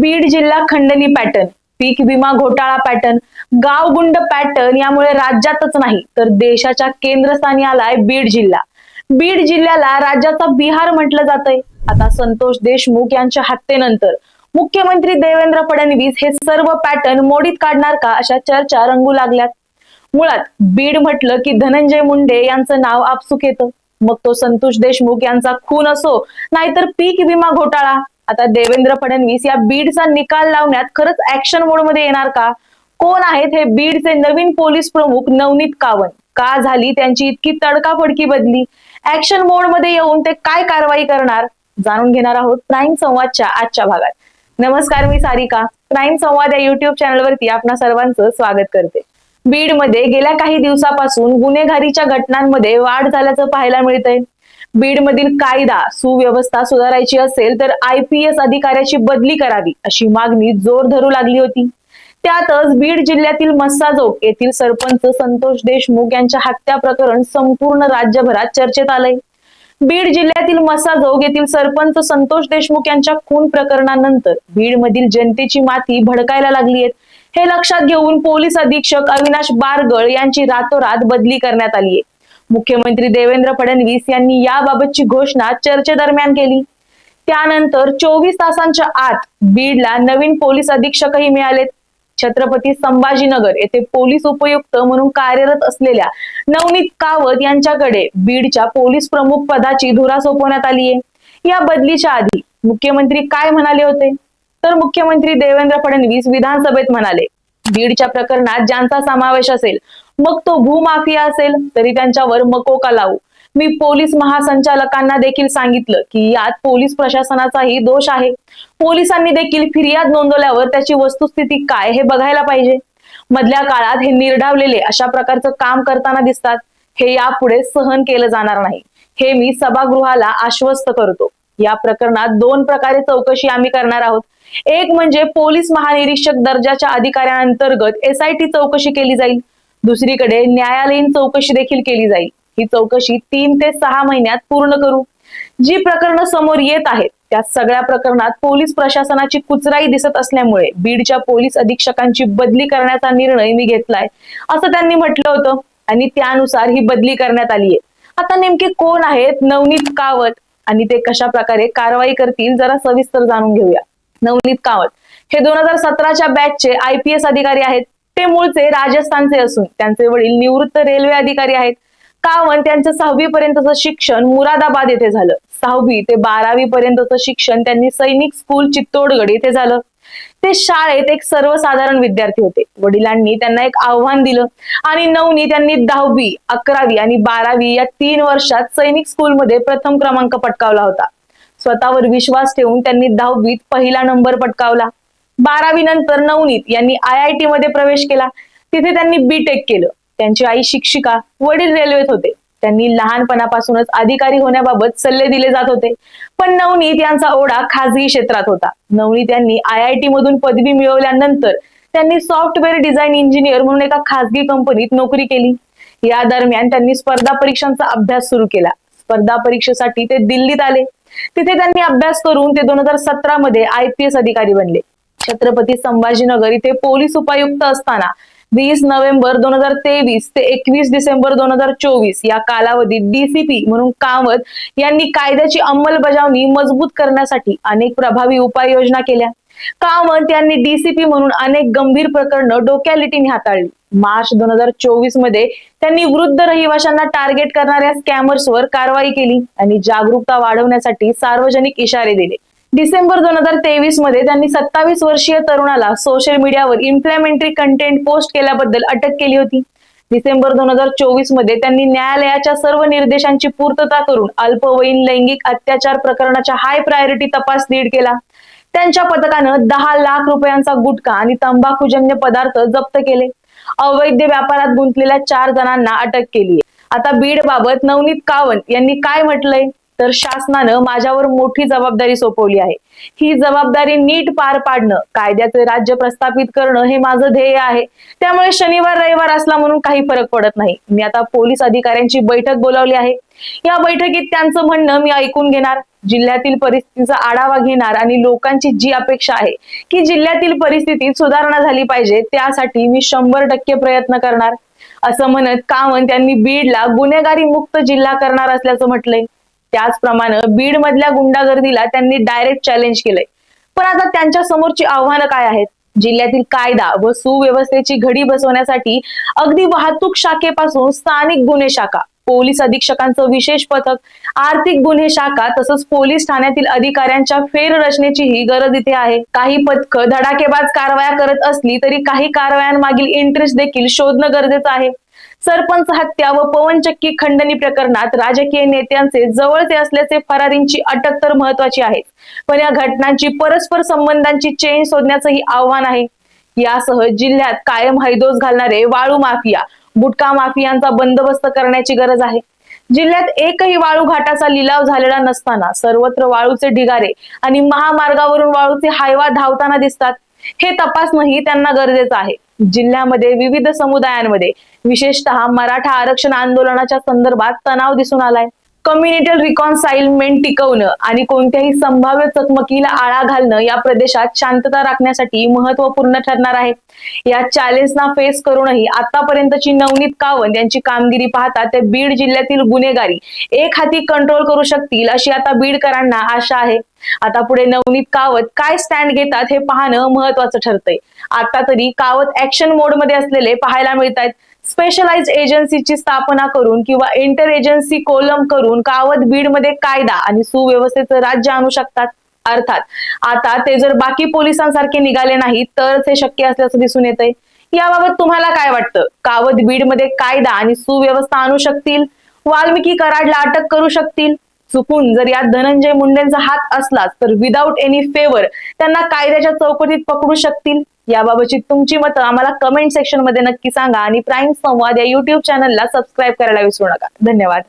बीड जिल्हा खंडणी पॅटर्न पीक विमा घोटाळा पॅटर्न गावगुंड पॅटर्न यामुळे राज्यातच नाही तर देशाच्या केंद्रस्थानी आलाय बीड जिल्हा. बीड जिल्ह्याला राज्याचा बिहार म्हटलं जातंय. आता संतोष देशमुख यांच्या हत्येनंतर मुख्यमंत्री देवेंद्र फडणवीस हे सर्व पॅटर्न मोडीत काढणार का अशा चर्चा रंगू लागल्यात. मुळात बीड म्हटलं की धनंजय मुंडे यांचं नाव आपसुक येतं. मग तो संतोष देशमुख यांचा खून असो नाहीतर पीक विमा घोटाळा. आता देवेंद्र फडणवीस या बीडचा निकाल लावण्यात खरंच ऍक्शन मोडमध्ये येणार का? कोण आहेत हे बीडचे नवीन पोलीस प्रमुख नवनीत कावन का झाली त्यांची इतकी तडकाफडकी बदली? ऍक्शन मोडमध्ये येऊन ते काय कारवाई करणार? जाणून घेणार आहोत प्राईम संवादच्या आजच्या भागात. नमस्कार मी सारिका. प्राईम संवाद या युट्यूब चॅनलवरती आपणा सर्वांचं स्वागत करते. बीडमध्ये गेल्या काही दिवसापासून गुन्हेगारीच्या घटनांमध्ये वाढ झाल्याचं पाहायला मिळतंय. बीडमधील कायदा सुव्यवस्था सुधारायची असेल तर आय पी एस अधिकाऱ्याची बदली करावी अशी मागणी जोर धरू लागली होती. त्यातच बीड जिल्ह्यातील मस्साजोग येथील सरपंच संतोष देशमुख यांच्या हत्या प्रकरण संपूर्ण राज्यभरात चर्चेत आलंय. बीड जिल्ह्यातील मसाजोग येथील सरपंच संतोष देशमुख यांच्या खून प्रकरणानंतर बीड मधील जनतेची माती भडकायला लागली आहे. हे लक्षात घेऊन पोलीस अधीक्षक अविनाश बारगळ यांची रातोरात बदली करण्यात आली आहे. मुख्यमंत्री देवेंद्र फडणवीस यांनी याबाबतची घोषणा चर्चेदरम्यान केली. त्यानंतर चोवीस तासांच्या आत बीडला नवीन पोलीस अधीक्षकही मिळालेत. छत्रपती संभाजीनगर येथे पोलीस उपयुक्त म्हणून कार्यरत असलेल्या नवनीत कावत यांच्याकडे बीडच्या पोलीस प्रमुख पदाची धुरा सोपवण्यात आली आहे. या बदलीच्या आधी मुख्यमंत्री काय म्हणाले होते? तर मुख्यमंत्री देवेंद्र फडणवीस विधानसभेत म्हणाले बीडच्या प्रकरणात ज्यांचा समावेश असेल मग तो भूमाफिया असेल तरी त्यांच्यावर मकोका लावू. मी पोलीस महासंचालकांना देखील सांगितलं की यात पोलीस प्रशासनाचाही दोष आहे. पोलिसांनी देखील फिर्याद नोंदवल्यावर त्याची वस्तुस्थिती काय हे बघायला पाहिजे. मधल्या काळात हे निर्डावलेले अशा प्रकारचं काम करताना दिसतात. हे यापुढे सहन केलं जाणार नाही. हे मी सभागृहाला आश्वस्त करतो. या प्रकरणात दोन प्रकारे चौकशी आम्ही करणार आहोत. एक म्हणजे पोलीस महानिरीक्षक दर्जाच्या अधिकाऱ्यांअंतर्गत एसआयटी चौकशी केली जाईल. दुसरीकडे न्यायालयीन चौकशी देखील केली जाईल. ही चौकशी तीन ते सहा महिन्यात पूर्ण करू. जी प्रकरणं समोर येत आहेत त्या सगळ्या प्रकरणात पोलीस प्रशासनाची कुचराई दिसत असल्यामुळे बीडच्या पोलीस अधीक्षकांची बदली करण्याचा निर्णय मी घेतलाय असं त्यांनी म्हटलं होतं आणि त्यानुसार ही बदली करण्यात आली आहे आता नेमके कोण आहेत? नवनीत कावत आणि ते कशा प्रकारे कारवाई करतील जरा सविस्तर जाणून घेऊया. नवनीत कावत हे दोन हजार सतराच्या बॅचचे आय पी एस अधिकारी आहेत. ते मूळचे राजस्थानचे असून त्यांचे वडील निवृत्त रेल्वे अधिकारी आहेत. कावन त्यांचं सहावी पर्यंतचं शिक्षण मुरादाबाद येथे झालं. सहावी ते बारावी पर्यंतचं शिक्षण त्यांनी सैनिक स्कूल चित्तोडगड येथे झालं. ते शाळेत एक सर्वसाधारण विद्यार्थी होते. वडिलांनी त्यांना एक आव्हान दिलं आणि नवनी त्यांनी दहावी अकरावी आणि बारावी या तीन वर्षात सैनिक स्कूलमध्ये प्रथम क्रमांक पटकावला होता. स्वतःवर विश्वास ठेवून त्यांनी दहावीत पहिला नंबर पटकावला. बारावी नंतर नवनीत यांनी आय आय टी मध्ये प्रवेश केला. तिथे त्यांनी बीटेक केलं. त्यांची आई शिक्षिका वडील रेल्वेत होते. त्यांनी लहानपणापासूनच अधिकारी होण्याबाबत सल्ले दिले जात होते. पण नवनीत यांचा ओढा खाजगी क्षेत्रात होता. नवनीत यांनी आय आय टी मधून पदवी मिळवल्यानंतर त्यांनी सॉफ्टवेअर डिझाईन इंजिनियर म्हणून एका खासगी कंपनीत नोकरी केली. या दरम्यान त्यांनी स्पर्धा परीक्षांचा अभ्यास सुरू केला. स्पर्धा परीक्षेसाठी ते दिल्लीत आले. तिथे त्यांनी अभ्यास करून ते दोन हजार सतरा मध्ये आय पी एस अधिकारी बनले. छत्रपती संभाजीनगर इथे पोलीस उपायुक्त असताना वीस नोव्हेंबर दोन हजार तेवीस ते एकवीस डिसेंबर दोन हजार चोवीस या कालावधीत डीसीपी म्हणून कामत यांनी कायद्याची अंमलबजावणी मजबूत करण्यासाठी अनेक प्रभावी उपाययोजना केल्या. कामत यांनी डीसीपी म्हणून अनेक गंभीर प्रकरणं डोक्यालिटीने हाताळली. मार्च दोन हजार चोवीसमध्ये त्यांनी वृद्ध रहिवाशांना टार्गेट करणाऱ्या स्कॅमर्सवर कारवाई केली आणि जागरूकता वाढवण्यासाठी सार्वजनिक इशारे दिले. डिसेंबर दोन हजार तेवीसमध्ये त्यांनी सत्तावीस वर्षीय तरुणाला सोशल मीडियावर इम्प्लिमेंटरी कंटेंट पोस्ट केल्याबद्दल अटक केली होती. डिसेंबर दोन हजार चोवीसमध्ये त्यांनी न्यायालयाच्या सर्व निर्देशांची पूर्तता करून अल्पवयीन लैंगिक अत्याचार प्रकरणाच्या हाय प्रायोरिटी तपास लीड केला. त्यांच्या पथकानं दहा लाख रुपयांचा गुटखा आणि तंबाखूजन्य पदार्थ जप्त केले. अवैध व्यापारात गुंतलेल्या चार जणांना अटक केली आता बीड बाबत नवनीत कावंत यांनी काय म्हटलंय? तर शासनानं माझ्यावर मोठी जबाबदारी सोपवली आहे. ही जबाबदारी नीट पार पाडणं कायद्याचे राज्य प्रस्थापित करणं हे माझं ध्येय आहे. त्यामुळे शनिवार रविवार असला म्हणून काही फरक पडत नाही. मी आता पोलीस अधिकाऱ्यांची बैठक बोलावली आहे. या बैठकीत त्यांचं म्हणणं मी ऐकून घेणार. जिल्ह्यातील परिस्थितीचा आढावा घेणार आणि लोकांची जी अपेक्षा आहे की जिल्ह्यातील परिस्थितीत सुधारणा झाली पाहिजे त्यासाठी मी शंभर टक्के प्रयत्न करणार. असं म्हणत कामन त्यांनी बीडला गुन्हेगारी मुक्त जिल्हा करणार असल्याचं म्हटलंय. त्याचप्रमाणे बीड मधल्या गुंडागर्दीला त्यांनी डायरेक्ट चॅलेंज केलंय. पण आता त्यांच्या समोरची आव्हानं काय आहेत? जिल्ह्यातील कायदा व सुव्यवस्थेची घडी बसवण्यासाठी अगदी वाहतूक शाखेपासून स्थानिक गुन्हे शाखा पोलीस अधीक्षकांचं विशेष पथक आर्थिक गुन्हे शाखा तसंच पोलीस ठाण्यातील अधिकाऱ्यांच्या फेररचनेचीही गरज इथे आहे. काही पथक धडाकेबाज कारवाया करत असली तरी काही कारवायांमागील इंटरेस्ट देखील शोधणं गरजेचं आहे. सरपंच हत्या व पवनचक्की खंडणी प्रकरणात राजकीय नेत्यांचे जवळचे असल्याचे फरारींची अटक तर महत्वाची आहे. पण या घटनांची परस्पर संबंधांची चेन शोधण्याचंही आव्हान आहे. यासह जिल्ह्यात कायम हैदोस घालणारे वाळू माफिया गुटखा माफियांचा बंदोबस्त करण्याची गरज आहे. जिल्ह्यात एकही वाळू घाटाचा लिलाव झालेला नसताना सर्वत्र वाळूचे ढिगारे आणि महामार्गावरून वाळूचे हायवा धावताना दिसतात. हे तपासणंही त्यांना गरजेचं आहे. जिल्ह्यामध्ये विविध समुदायांमध्ये विशेषतः मराठा आरक्षण आंदोलनाच्या संदर्भात तणाव दिसून आलाय. कम्युनिटल रिकॉन्साइलमेंट टिकवणं आणि कोणत्याही संभाव्य चकमकीला आळा घालणं या प्रदेशात शांतता राखण्यासाठी महत्त्वपूर्ण ठरणार आहे. या चॅलेंजना फेस करूनही आतापर्यंतची नवनीत कावंत यांची कामगिरी पाहता ते बीड जिल्ह्यातील गुन्हेगारी एक हाती कंट्रोल करू शकतील अशी आता बीडकरांना आशा आहे. आता पुढे नवनीत कावत काय स्टँड घेतात हे पाहणं महत्वाचं ठरतंय. आता तरी कावत ऍक्शन मोडमध्ये असलेले पाहायला मिळत आहेत स्पेशलाइज एजन्सीची स्थापना करून किंवा इंटर एजन्सी कोलम करून कावत बीडमध्ये कायदा आणि सुव्यवस्थेचं राज्य आणू शकतात अर्थात. आता ते जर बाकी पोलिसांसारखे निघाले नाही तर ते शक्य असल्याचं दिसून येतंय. याबाबत तुम्हाला काय वाटतं? कावत बीडमध्ये कायदा आणि सुव्यवस्था आणू शकतील? वाल्मिकी कराडला अटक करू शकतील? चुकून जर यात धनंजय मुंडेंचा हात असलाच तर विदाऊट एनी फेवर त्यांना कायद्याच्या चौकटीत पकडू शकतील? याबाबतची तुमची मतं आम्हाला कमेंट सेक्शनमध्ये नक्की सांगा आणि प्राईम संवाद या युट्यूब चॅनलला सबस्क्राईब करायला विसरू नका. धन्यवाद.